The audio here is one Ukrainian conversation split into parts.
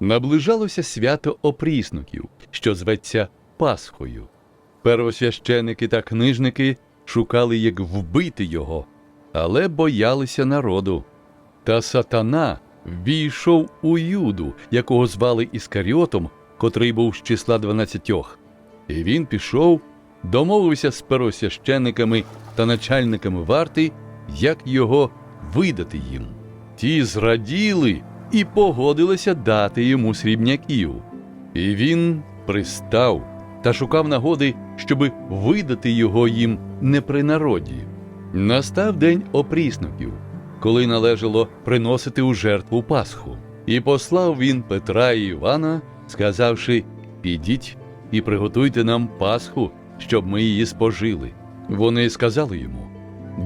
Наближалося свято опріснуків, що зветься Пасхою. Первосвященики та книжники шукали, як вбити його, але боялися народу. Та сатана ввійшов у Юду, якого звали Іскаріотом, котрий був з числа дванадцятьох. І він пішов, домовився з первосвящениками та начальниками варти, як його видати їм. Ті зраділи і погодилися дати йому срібняків. І він пристав та шукав нагоди, щоби видати його їм не при народі. Настав день опріснуків, коли належало приносити у жертву Пасху. І послав він Петра і Івана, сказавши: Підіть і приготуйте нам Пасху, щоб ми її спожили. Вони сказали йому: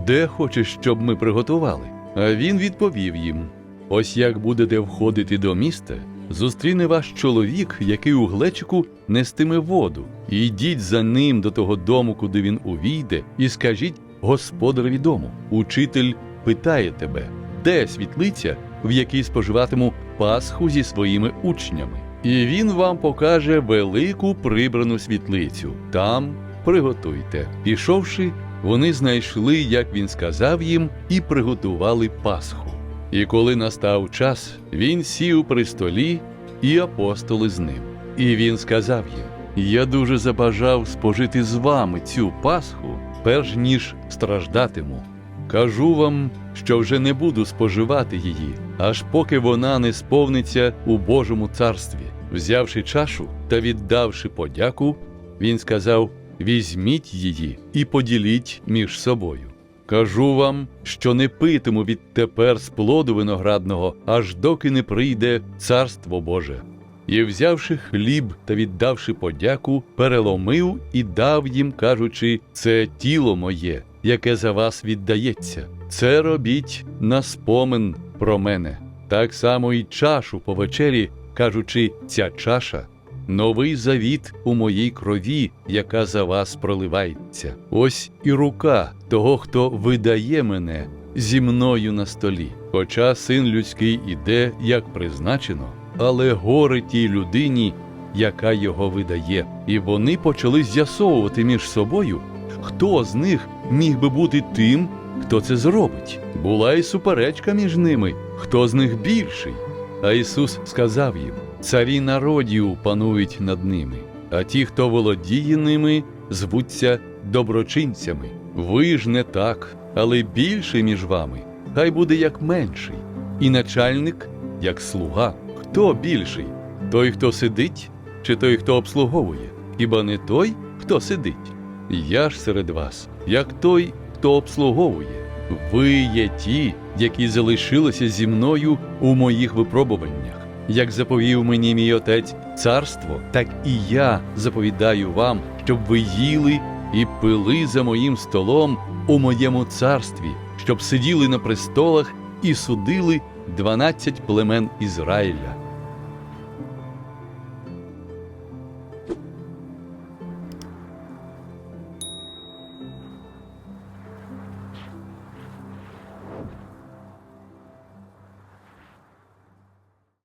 Де хочеш, щоб ми приготували? А він відповів їм: Ось як будете входити до міста, зустріне ваш чоловік, який у глечику нестиме воду, і йдіть за ним до того дому, куди він увійде, і скажіть господареві дому. Учитель питає тебе, де світлиця, в якій споживатиму Пасху зі своїми учнями. І він вам покаже велику прибрану світлицю. Там приготуйте. Пішовши, вони знайшли, як він сказав їм, і приготували Пасху. І коли настав час, він сів при столі, і апостоли з ним. І він сказав їм: Я дуже забажав спожити з вами цю Пасху, перш ніж страждатиму. Кажу вам, що вже не буду споживати її, аж поки вона не сповниться у Божому царстві. Взявши чашу та віддавши подяку, він сказав: Візьміть її і поділіть між собою. Кажу вам, що не питиму відтепер з плоду виноградного, аж доки не прийде царство Боже. І, взявши хліб та віддавши подяку, переломив і дав їм, кажучи, це тіло моє, яке за вас віддається. Це робіть на спомин про мене. Так само і чашу по вечері, кажучи, ця чаша новий завіт у моїй крові, яка за вас проливається. Ось і рука того, хто видає мене зі мною на столі. Хоча син людський іде, як призначено, але горе тій людині, яка його видає. І вони почали з'ясовувати між собою, хто з них міг би бути тим, хто це зробить. Була і суперечка між ними, хто з них більший. А Ісус сказав їм: царі народів панують над ними, а ті, хто володіє ними, звуться доброчинцями. Ви ж не так, але більший між вами, хай буде як менший, і начальник як слуга. Хто більший? Той, хто сидить, чи той, хто обслуговує? Хіба не той, хто сидить? Я ж серед вас, як той, хто обслуговує. Ви є ті, які залишилися зі мною у моїх випробуваннях. Як заповів мені мій отець царство, так і я заповідаю вам, щоб ви їли і пили за моїм столом у моєму царстві, щоб сиділи на престолах і судили дванадцять племен Ізраїля.